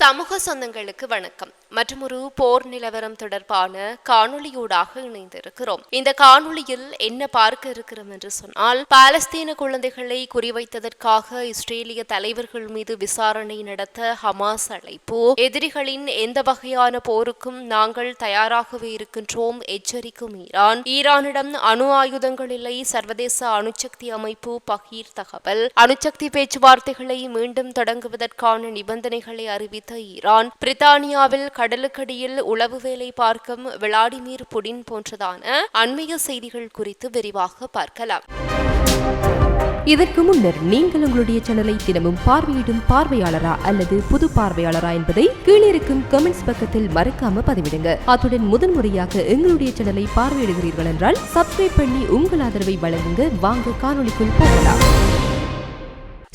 சமூக சொந்தங்களுக்கு வணக்கம். மற்றும் ஒரு போர் நிலவரம் தொடர்பான காணொளியூடாக இணைந்திருக்கிறோம். இந்த காணொளியில் என்ன பார்க்க இருக்கிறோம் என்று சொன்னால் பாலஸ்தீன குழந்தைகளை குறிவைத்ததற்காக இஸ்ரேலிய தலைவர்கள் மீது விசாரணை நடத்த ஹமாஸ் அழைப்பு. எதிரிகளின் எந்த வகையான போருக்கும் நாங்கள் தயாராகவே இருக்கின்றோம் எச்சரிக்கும் ஈரான். ஈரானிடம் அணு ஆயுதங்கள் இல்லை சர்வதேச அணுசக்தி அமைப்பு பகீர் தகவல். அணுசக்தி பேச்சுவார்த்தைகளை மீண்டும் தொடங்குவதற்கான நிபந்தனைகளை அறிவித்து ஈரான் பிரித்தானியாவில் கடலுக்கடியில் உளவு வேலை பார்க்கும் விளாடிமிர் புடின் போன்றதான அண்மைய செய்திகள் குறித்து விரிவாக பார்க்கலாம். இதற்கு முன்னர் நீங்கள் உங்களுடைய சேனலை தினமும் பார்வையிடும் பார்வையாளரா அல்லது புது பார்வையாளரா என்பதை கீழிருக்கும் கமெண்ட்ஸ் பக்கத்தில் மறக்காம பதிவிடுங்க. அத்துடன் முதன்முறையாக எங்களுடைய சேனலை பார்வையிடுகிறீர்கள் என்றால் சப்ஸ்கிரைப் பண்ணி உங்கள் ஆதரவை வழங்குங்க. வாங்க காணொலிக்குள் போகலாம்.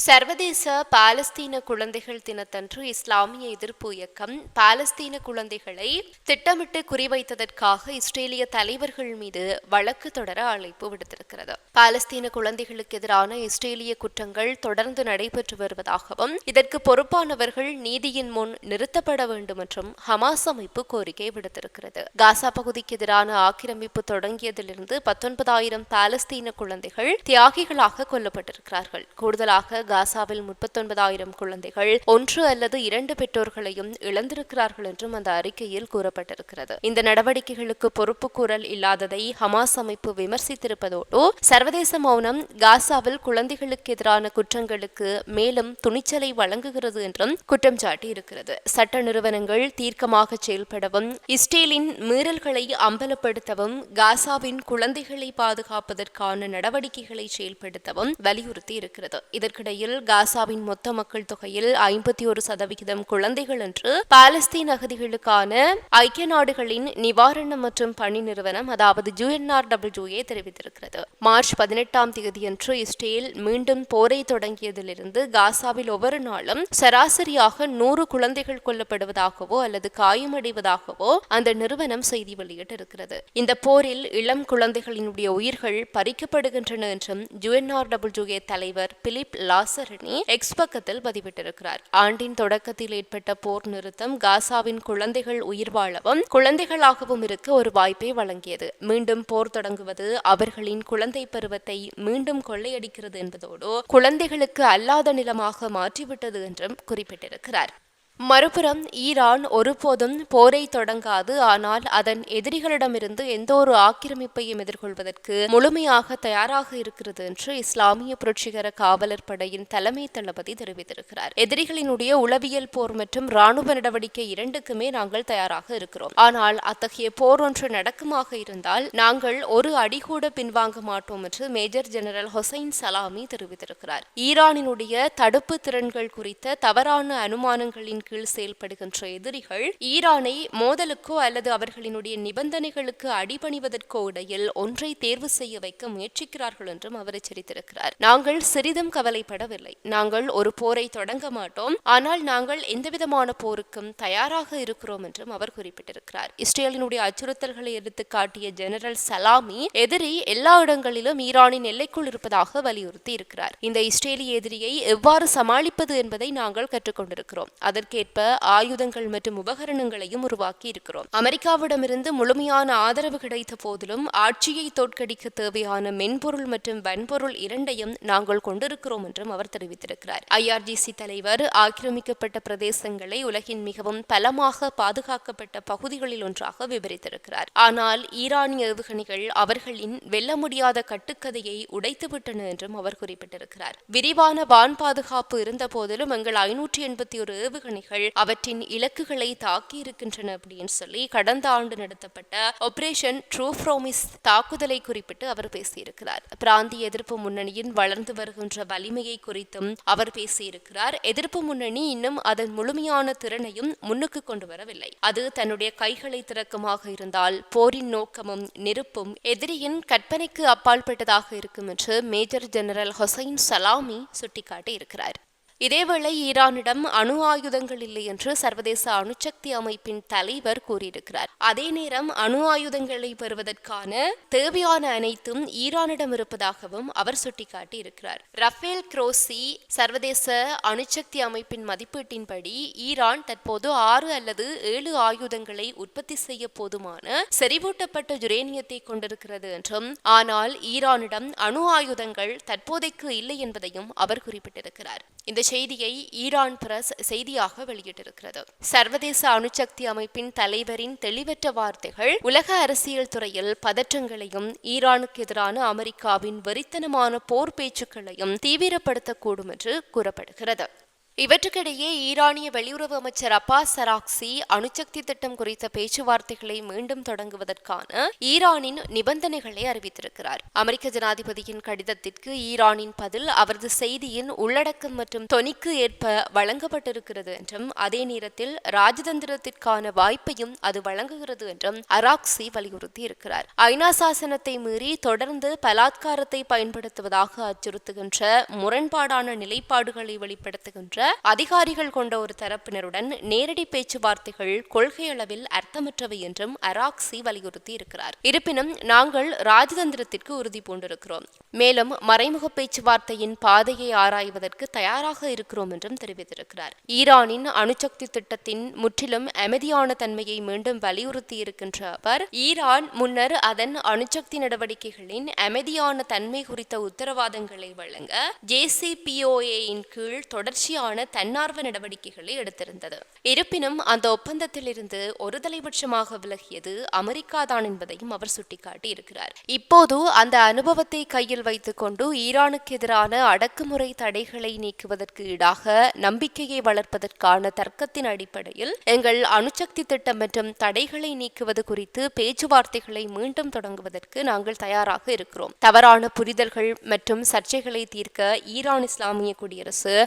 சர்வதேச பாலஸ்தீன குழந்தைகள் தினத்தன்று இஸ்லாமிய எதிர்ப்பு இயக்கம் பாலஸ்தீன குழந்தைகளை திட்டமிட்டு குறிவைத்ததற்காக இஸ்ரேலிய தலைவர்கள் மீது வழக்கு தொடர அழைப்பு விடுத்திருக்கிறது. பாலஸ்தீன குழந்தைகளுக்கு எதிரான இஸ்ரேலிய குற்றங்கள் தொடர்ந்து நடைபெற்று வருவதாகவும் இதற்கு பொறுப்பானவர்கள் நீதியின் முன் நிறுத்தப்பட வேண்டும் என்றும் ஹமாஸ் அமைப்பு கோரிக்கை விடுத்திருக்கிறது. காசா பகுதிக்கு எதிரான ஆக்கிரமிப்பு தொடங்கியதிலிருந்து பத்தொன்பதாயிரம் பாலஸ்தீன குழந்தைகள் தியாகிகளாக கொல்லப்பட்டிருக்கிறார்கள். கூடுதலாக காசாவில் முப்பத்தொன்பதாயிரம் குழந்தைகள் ஒன்று அல்லது இரண்டு பெற்றோர்களையும் இழந்திருக்கிறார்கள் என்றும் அந்த அறிக்கையில் கூறப்பட்டிருக்கிறது. இந்த நடவடிக்கைகளுக்கு பொறுப்பு கூறல் இல்லாததை ஹமாஸ் அமைப்பு விமர்சித்திருப்பதோடு சர்வதேச மௌனம் காசாவில் குழந்தைகளுக்கு எதிரான குற்றங்களுக்கு மேலும் துணிச்சலை வழங்குகிறது என்றும் குற்றம் சாட்டி இருக்கிறது சட்ட நிறுவனங்கள் தீர்க்கமாக செயல்படவும் இஸ்ரேலின் மீறல்களை அம்பலப்படுத்தவும் காசாவின் குழந்தைகளை பாதுகாப்பதற்கான நடவடிக்கைகளை செயல்படுத்தவும் வலியுறுத்தி இருக்கிறது இதற்கிடையே நிலையில் காசாவின் மொத்த மக்கள் தொகையில் ஐம்பத்தி ஒரு சதவிகிதம் குழந்தைகள் என்று பாலஸ்தீன் அகதிகளுக்கான ஐக்கிய நாடுகளின் நிவாரணம் மற்றும் பணி நிறுவனம் அதாவது ஜூஎன்ஆர்டபிள்யூஏ தெரிவித்திருக்கிறது. மார்ச் பதினெட்டாம் தேதியன்று இஸ்ரேல் மீண்டும் போரை தொடங்கியதிலிருந்து காசாவில் ஒவ்வொரு நாளும் சராசரியாக நூறு குழந்தைகள் கொல்லப்படுவதாகவோ அல்லது காயமடைவதாகவோ அந்த நிறுவனம் செய்தி வெளியிட்டிருக்கிறது. இந்த போரில் இளம் குழந்தைகளினுடைய உயிர்கள் பறிக்கப்படுகின்றன என்றும் ஜூஎன்ஆர்டபிள்யூஏ தலைவர் பிலிப் லா லாசரணி எக்ஸ் பக்கத்தில் பதிவிட்டிருக்கிறார். ஆண்டின் தொடக்கத்தில் ஏற்பட்ட போர் நிறுத்தம் காசாவின் குழந்தைகள் உயிர் வாழவும் குழந்தைகளாகவும் இருக்க ஒரு வாய்ப்பை வழங்கியது. மீண்டும் போர் தொடங்குவது அவர்களின் குழந்தை பருவத்தை மீண்டும் கொள்ளையடிக்கிறது என்பதோடு குழந்தைகளுக்கு அல்லாத நிலமாக மாற்றிவிட்டது என்றும் குறிப்பிட்டிருக்கிறார். மறுபுறம் ஈரான் ஒருபோதும் போரை தொடங்காது ஆனால் அதன் எதிரிகளிடமிருந்து எந்த ஒரு ஆக்கிரமிப்பையும் எதிர்கொள்வதற்கு முழுமையாக தயாராக இருக்கிறது என்று இஸ்லாமிய புரட்சிகர காவலர் படையின் தலைமை தளபதி தெரிவித்திருக்கிறார். எதிரிகளினுடைய உளவியல் போர் மற்றும் ராணுவ நடவடிக்கை இரண்டுக்குமே நாங்கள் தயாராக இருக்கிறோம். ஆனால் அத்தகைய போர் ஒன்று நடக்குமாக இருந்தால் நாங்கள் ஒரு அடிகூட பின்வாங்க மாட்டோம் என்று மேஜர் ஜெனரல் ஹொசைன் சலாமி தெரிவித்திருக்கிறார். ஈரானினுடைய தடுப்பு திறன்கள் குறித்த தவறான அனுமானங்களின் கீழ் செயல்படுகின்ற எதிரிகள் ஈரானை மோதலுக்கோ அல்லது அவர்களினுடைய நிபந்தனைகளுக்கு அடிபணிவதற்கோ இடையில் ஒன்றை தேர்வு செய்ய வைக்க முயற்சிக்கிறார்கள் என்றும் அவர் எச்சரித்திருக்கிறார். நாங்கள் சிறிதும் கவலைப்படவில்லை. நாங்கள் ஒரு போரை தொடங்க மாட்டோம். ஆனால் நாங்கள் எந்தவிதமான போருக்கும் தயாராக இருக்கிறோம் என்றும் அவர் குறிப்பிட்டிருக்கிறார். இஸ்ரேலினுடைய அச்சுறுத்தல்களை எடுத்து காட்டிய ஜெனரல் சலாமி எதிரி எல்லா இடங்களிலும் ஈரானின் எல்லைக்குள் இருப்பதாக வலியுறுத்தி இருக்கிறார் இந்த இஸ்ரேலிய எதிரியை எவ்வாறு சமாளிப்பது என்பதை நாங்கள் கற்றுக்கொண்டிருக்கிறோம். அதற்கு தேவைக்கேற்ப ஆயுதங்கள் மற்றும் உபகரணங்களையும் உருவாக்கி இருக்கிறோம். அமெரிக்காவிடமிருந்து முழுமையான ஆதரவு கிடைத்த போதிலும் ஆட்சியை தோற்கடிக்க தேவையான மென்பொருள் மற்றும் வன்பொருள் இரண்டையும் நாங்கள் கொண்டிருக்கிறோம் என்றும் அவர் தெரிவித்திருக்கிறார். ஐஆர்ஜிசி தலைவர் ஆக்கிரமிக்கப்பட்ட பிரதேசங்களை உலகின் மிகவும் பலமாக பாதுகாக்கப்பட்ட பகுதிகளில் ஒன்றாக விவரித்திருக்கிறார். ஆனால் ஈரானிய ஏவுகணைகள் அவர்களின் வெல்ல முடியாத கட்டுக்கதையை உடைத்துவிட்டன என்றும் அவர் குறிப்பிட்டிருக்கிறார். விரிவான வான் பாதுகாப்பு இருந்த போதிலும் எங்கள் ஐநூற்றி எண்பத்தி ஒரு ஏவுகணை விமானிகள் அவற்றின் இலக்குகளை தாக்கி இருக்கின்றன அப்படின்னு சொல்லி கடந்த ஆண்டு நடத்தப்பட்ட ஆபரேஷன் ட்ரூ ப்ரோமிஸ் தாக்குதலை குறிப்பிட்டு அவர் பேசியிருக்கிறார். பிராந்திய எதிர்ப்பு முன்னணியின் வளர்ந்து வருகின்ற வலிமையை குறித்தும் அவர் பேசியிருக்கிறார். எதிர்ப்பு முன்னணி இன்னும் அதன் முழுமையான திறனையும் முன்னுக்கு கொண்டு வரவில்லை. அது தன்னுடைய கைகளை திறக்கமாக இருந்தால் போரின் நோக்கமும் நெருப்பும் எதிரியின் கற்பனைக்கு அப்பாற்பட்டதாக இருக்கும் என்று மேஜர் ஜெனரல் ஹொசைன் சலாமி சுட்டிக்காட்டி இருக்கிறார் இதேவேளை ஈரானிடம் அணு ஆயுதங்கள் இல்லை என்று சர்வதேச அணுசக்தி அமைப்பின் தலைவர் கூறியிருக்கிறார். அதே நேரம் அணு ஆயுதங்களை பெறுவதற்கான தேவையான அனைத்தும் ஈரானிடம் இருப்பதாகவும் அவர் சுட்டிக்காட்டி இருக்கிறார் ரஃபேல் குரோசி சர்வதேச அணுசக்தி அமைப்பின் மதிப்பீட்டின்படி ஈரான் தற்போது ஆறு அல்லது ஏழு ஆயுதங்களை உற்பத்தி செய்ய போதுமான செறிவூட்டப்பட்ட யுரேனியத்தை கொண்டிருக்கிறது என்றும் ஆனால் ஈரானிடம் அணு ஆயுதங்கள் தற்போதைக்கு இல்லை என்பதையும் அவர் குறிப்பிட்டிருக்கிறார். இந்த செய்தியை ஈரான் பிரஸ் செய்தியாக வெளியிட்டிருக்கிறது. சர்வதேச அணுசக்தி அமைப்பின் தலைவரின் தெளிவற்ற வார்த்தைகள் உலக அரசியல் துறையில் பதற்றங்களையும் ஈரானுக்கு எதிரான அமெரிக்காவின் வெறித்தனமான போர் பேச்சுக்களையும் தீவிரப்படுத்தக்கூடும் என்று கூறப்படுகிறது. இவற்றுக்கிடையே ஈரானிய வெளியுறவு அமைச்சர் அப்பாஸ் சராக்சி அணுசக்தி திட்டம் குறித்த பேச்சுவார்த்தைகளை மீண்டும் தொடங்குவதற்கான ஈரானின் நிபந்தனைகளை அறிவித்திருக்கிறார். அமெரிக்க ஜனாதிபதியின் கடிதத்திற்கு ஈரானின் பதில் அவரது செய்தியின் உள்ளடக்கம் மற்றும் தொனிக்கு ஏற்ப வழங்கப்பட்டிருக்கிறது என்றும் அதே நேரத்தில் ராஜதந்திரத்திற்கான வாய்ப்பையும் அது வழங்குகிறது என்றும் அராக்சி வலியுறுத்தி இருக்கிறார் ஐநா சாசனத்தை மீறி தொடர்ந்து பலாத்காரத்தை பயன்படுத்துவதாக அச்சுறுத்துகின்ற முரண்பாடான நிலைப்பாடுகளை வெளிப்படுத்துகின்ற அதிகாரிகள் கொண்ட ஒரு தரப்பினருடன் நேரடி பேச்சுவார்த்தைகள் கொள்கை அளவில் அர்த்தமற்றவை என்றும் அராக்சி வலியுறுத்தி இருக்கிறார். இருப்பினும் நாங்கள் ராஜதந்திரத்திற்கு உறுதி பூண்டிருக்கிறோம். மேலும் மறைமுக பேச்சுவார்த்தையின் பாதையை ஆராய்வதற்கு தயாராக இருக்கிறோம் என்றும் தெரிவித்திருக்கிறார். ஈரானின் அணுசக்தி திட்டத்தின் முற்றிலும் அமைதியான தன்மையை மீண்டும் வலியுறுத்தி இருக்கின்ற அவர் ஈரான் முன்னர் அதன் அணுசக்தி நடவடிக்கைகளின் அமைதியான தன்மை குறித்த உத்தரவாதங்களை வழங்க ஜேசிபிஓஏயின் கீழ் தொடர்ச்சியான தன்னார்வ நடவடிக்கைகளை எடுத்திருந்தது. இருப்பினும் அந்த ஒப்பந்தத்திலிருந்து ஒரு தலைபட்சமாக விலகியது அமெரிக்கா தான் என்பதையும் அவர் சுட்டிக்காட்டி இருக்கிறார். இப்போது அந்த அனுபவத்தை கையில் வைத்துக்கொண்டு ஈரானுக்கு எதிரான அடக்குமுறை தடைகளை நீக்குவதற்கு ஈடாக நம்பிக்கையை வளர்ப்பதற்கான தர்க்கத்தின் அடிப்படையில் எங்கள் அணுசக்தி திட்டம் மற்றும் தடைகளை நீக்குவது குறித்து பேச்சுவார்த்தைகளை மீண்டும் தொடங்குவதற்கு நாங்கள் தயாராக இருக்கிறோம். தவறான புரிதல்கள் மற்றும் சர்ச்சைகளை தீர்க்க ஈரான் இஸ்லாமிய குடியரசு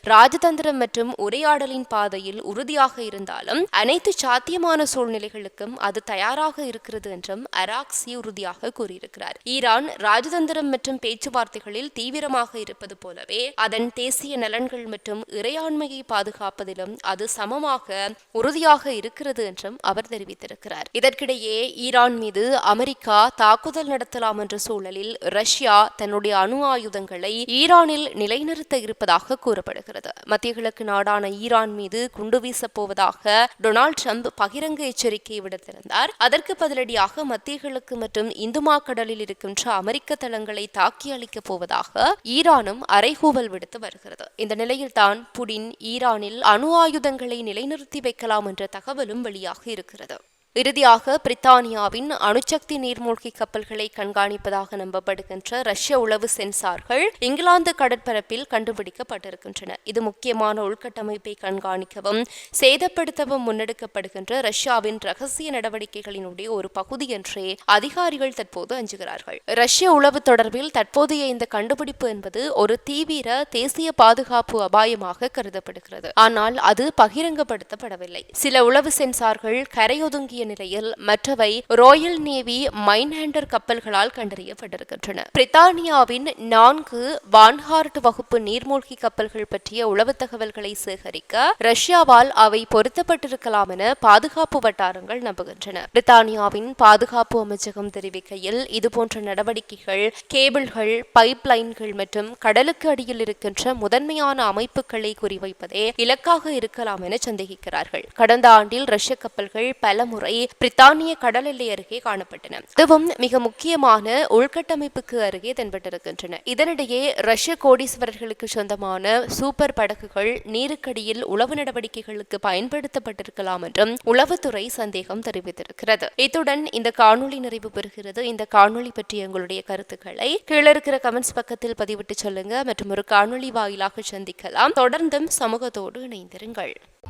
மற்றும் உரையாடலின் பாதையில் உறுதியாக இருந்தாலும் அனைத்து சாத்தியமான சூழ்நிலைகளுக்கும் அது தயாராக இருக்கிறது என்றும் அராக்சி உறுதியாக கூறியிருக்கிறார். ஈரான் ராஜதந்திரம் மற்றும் பேச்சுவார்த்தைகளில் தீவிரமாக இருப்பது போலவே அதன் தேசிய நலன்கள் மற்றும் இறையாண்மையை பாதுகாப்பதிலும் அது சமமாக உறுதியாக இருக்கிறது என்றும் அவர் தெரிவித்திருக்கிறார். இதற்கிடையே ஈரான் மீது அமெரிக்கா தாக்குதல் நடத்தலாம் என்ற சூழலில் ரஷ்யா தன்னுடைய அணு ஆயுதங்களை ஈரானில் நிலைநிறுத்த இருப்பதாக கூறப்படுகிறது. மத்திய கிழக்கு நாடான ஈரான் மீது குண்டு வீசப்போவதாக டொனால்டு டொனால்ட் ட்ரம்ப் பகிரங்க எச்சரிக்கை விடுத்திருந்தார். அதற்கு பதிலடியாக மத்திய கிழக்கு மற்றும் இந்துமா கடலில் இருக்கின்ற அமெரிக்க தளங்களை தாக்கி அளிக்கப் போவதாக ஈரானும் அரைகூவல் விடுத்து வருகிறது. இந்த நிலையில்தான் புடின் ஈரானில் அணு ஆயுதங்களை நிலைநிறுத்தி வைக்கலாம் என்ற தகவலும் வெளியாக இருக்கிறது. இறுதியாக பிரித்தானியாவின் அணுசக்தி நீர்மூழ்கி கப்பல்களை கண்காணிப்பதாக நம்பப்படுகின்ற ரஷ்ய உளவு சென்சார்கள் இங்கிலாந்து கடற்பரப்பில் கண்டுபிடிக்கப்பட்டிருக்கின்றன. இது முக்கியமான உள்கட்டமைப்பை கண்காணிக்கவும் சேதப்படுத்தவும் முன்னெடுக்கப்படுகின்ற ரஷ்யாவின் ரகசிய நடவடிக்கைகளினுடைய ஒரு பகுதி என்றே அதிகாரிகள் தற்போது அஞ்சுகிறார்கள். ரஷ்ய உளவு தொடர்பில் தற்போதைய இந்த கண்டுபிடிப்பு என்பது ஒரு தீவிர தேசிய பாதுகாப்பு அபாயமாக கருதப்படுகிறது. ஆனால் அது பகிரங்கப்படுத்தப்படவில்லை. சில உளவு சென்சார்கள் கரையொதுங்கி தொடங்கிய நிலையில் மற்றவை ராயல் நேவி மைன்ஹேண்டர் கப்பல்களால் கண்டறியப்பட்டிருக்கின்றன. பிரித்தானியாவின் நான்கு வான்ஹார்ட் வகுப்பு நீர்மூழ்கி கப்பல்கள் பற்றிய உளவு தகவல்களை சேகரிக்க ரஷ்யாவால் அவை பொருத்தப்பட்டிருக்கலாம் என பாதுகாப்பு வட்டாரங்கள் நம்புகின்றன. பிரித்தானியாவின் பாதுகாப்பு அமைச்சகம் தெரிவிக்கையில் இதுபோன்ற நடவடிக்கைகள் கேபிள்கள் பைப் லைன்கள் மற்றும் கடலுக்கு அடியில் இருக்கின்ற முதன்மையான அமைப்புகளை குறிவைப்பதே இலக்காக இருக்கலாம் என சந்தேகிக்கிறார்கள். கடந்த ஆண்டில் ரஷ்ய கப்பல்கள் பல முறை பிரித்தானிய கடல் எல்லை அருகே காணப்பட்டன. அதுவும் மிக முக்கியமான உள்கட்டமைப்புக்கு அருகே தென்பட்டிருக்கின்றன. இதனிடையே ரஷ்ய கோடீஸ்வரர்களுக்கு சொந்தமான சூப்பர் படகுகள் நீருக்கடியில் உளவு நடவடிக்கைகளுக்கு பயன்படுத்தப்பட்டிருக்கலாம் என்றும் உளவுத்துறை சந்தேகம் தெரிவித்திருக்கிறது. இத்துடன் இந்த காணொலி நிறைவு பெறுகிறது. இந்த காணொளி பற்றிய உங்களுடைய கருத்துக்களை கீழே இருக்கிற கமெண்ட்ஸ் பக்கத்தில் பதிவிட்டு சொல்லுங்க. மற்றும் ஒரு காணொளி வாயிலாக சந்திக்கலாம். தொடர்ந்தும் சமூகத்தோடு இணைந்திருங்கள்.